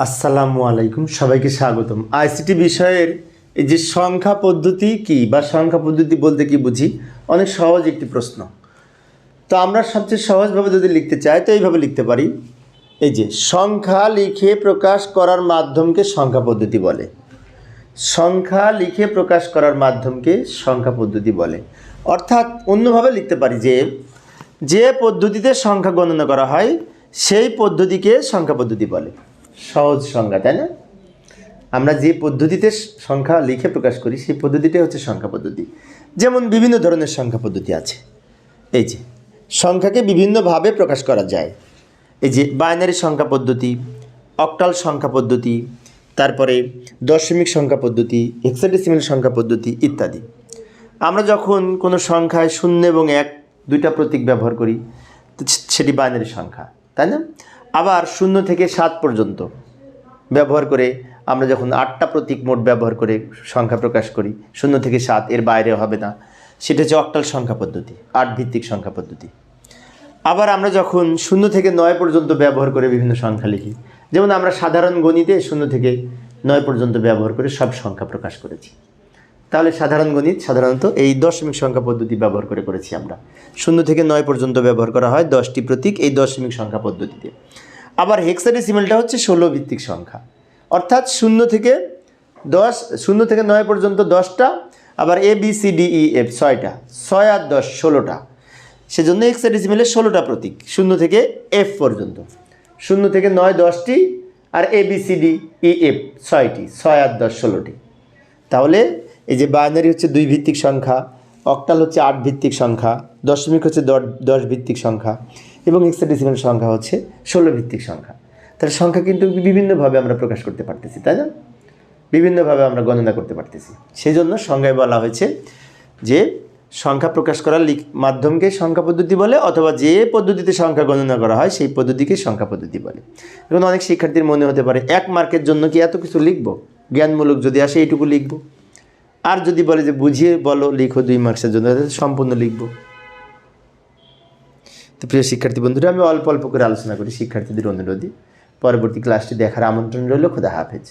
আসসালামু আলাইকুম, সবাইকে স্বাগতম। আইসিটি বিষয়ের এই যে সংখ্যা পদ্ধতি কি বা সংখ্যা পদ্ধতি বলতে কি বুঝি, অনেক সহজ একটি প্রশ্ন। তো আমরা সবচেয়ে সহজভাবে যদি লিখতে চাই, তো এইভাবে লিখতে পারি। এই যে, সংখ্যা লিখে প্রকাশ করার মাধ্যমকে সংখ্যা পদ্ধতি বলে। সংখ্যা লিখে প্রকাশ করার মাধ্যমকে সংখ্যা পদ্ধতি বলে। অর্থাৎ অন্যভাবে লিখতে পারি যে যে পদ্ধতিতে সংখ্যা গণনা করা হয়, সেই পদ্ধতিকে সংখ্যা পদ্ধতি বলে। সহজ সংজ্ঞা, তাই না? আমরা যে পদ্ধতিতে সংখ্যা লিখে প্রকাশ করি, সেই পদ্ধতিটাই হচ্ছে সংখ্যা পদ্ধতি। যেমন বিভিন্ন ধরনের সংখ্যা পদ্ধতি আছে। এই যে, সংখ্যাকে বিভিন্নভাবে প্রকাশ করা যায়। এই যে, বাইনারি সংখ্যা পদ্ধতি, অক্টাল সংখ্যা পদ্ধতি, তারপরে দশমিক সংখ্যা পদ্ধতি হেক্সাডেসিমাল সংখ্যা পদ্ধতি ইত্যাদি। আমরা যখন কোনো সংখ্যায় শূন্য এবং এক দুইটা প্রতীক ব্যবহার করি সেটি বাইনারি সংখ্যা, তাই না? আবার শূন্য থেকে সাত পর্যন্ত ব্যবহার করে আমরা যখন আটটা প্রতীক মোট ব্যবহার করে সংখ্যা প্রকাশ করি, শূন্য থেকে সাত এর বাইরে হবে না। সেটা হচ্ছে অক্টাল সংখ্যা পদ্ধতি, আট ভিত্তিক সংখ্যা পদ্ধতি। আবার আমরা যখন শূন্য থেকে নয় পর্যন্ত ব্যবহার করে বিভিন্ন সংখ্যা লিখি, যেমন আমরা সাধারণ গণিতে শূন্য থেকে নয় পর্যন্ত ব্যবহার করে সব সংখ্যা প্রকাশ করেছি। তাহলে সাধারণ গণিত, সাধারণত এই দশমিক সংখ্যা পদ্ধতি ব্যবহার করে করেছি আমরা। শূন্য থেকে নয় পর্যন্ত ব্যবহার করা হয় দশটি প্রতীক এই দশমিক সংখ্যা পদ্ধতিতে। আবার হেক্সাডেসিমেলটা হচ্ছে ষোলো ভিত্তিক সংখ্যা। অর্থাৎ শূন্য থেকে দশ, শূন্য থেকে নয় পর্যন্ত দশটা, আবার A B C D E F ছয়টা, ছয় আর দশ ষোলোটা। সেজন্য হেক্সাডেসিমেলের ষোলোটা প্রতীক, শূন্য থেকে এফ পর্যন্ত। শূন্য থেকে নয় দশটি, আর A B C D E F ছয়টি, ছয় আর দশ ষোলোটি। তাহলে এই যে বাইনারি হচ্ছে দুই ভিত্তিক সংখ্যা অক্টাল হচ্ছে আট ভিত্তিক সংখ্যা, দশমিক হচ্ছে দশ ভিত্তিক সংখ্যা এবং হেক্সাডেসিমাল সংখ্যা হচ্ছে ষোলো ভিত্তিক সংখ্যা। তাহলে সংখ্যা কিন্তু বিভিন্নভাবে আমরা প্রকাশ করতে পারতেছি, তাই না? বিভিন্নভাবে আমরা গণনা করতে পারতেছি। সেই জন্য সংজ্ঞায় বলা হয়েছে যে সংখ্যা প্রকাশ করার মাধ্যমকে সংখ্যা পদ্ধতি বলে অথবা যে পদ্ধতিতে সংখ্যা গণনা করা হয় সেই পদ্ধতিকে সংখ্যা পদ্ধতি বলে। এখন অনেক শিক্ষার্থীর মনে হতে পারে, এক মার্কের জন্য কি এত কিছু লিখব? জ্ঞানমূলক যদি আসে এইটুকু লিখব। আর যদি বলে যে বুঝিয়ে বলো, লিখো দুই মার্কসের জন্য সম্পূর্ণ লিখব। তো প্রিয় শিক্ষার্থী বন্ধুরা, আমি অল্প অল্প করে আলোচনা করি শিক্ষার্থীদের অনুরোধী। পরবর্তী ক্লাসটি দেখার আমন্ত্রণ রইল, খোদা হাফেজ।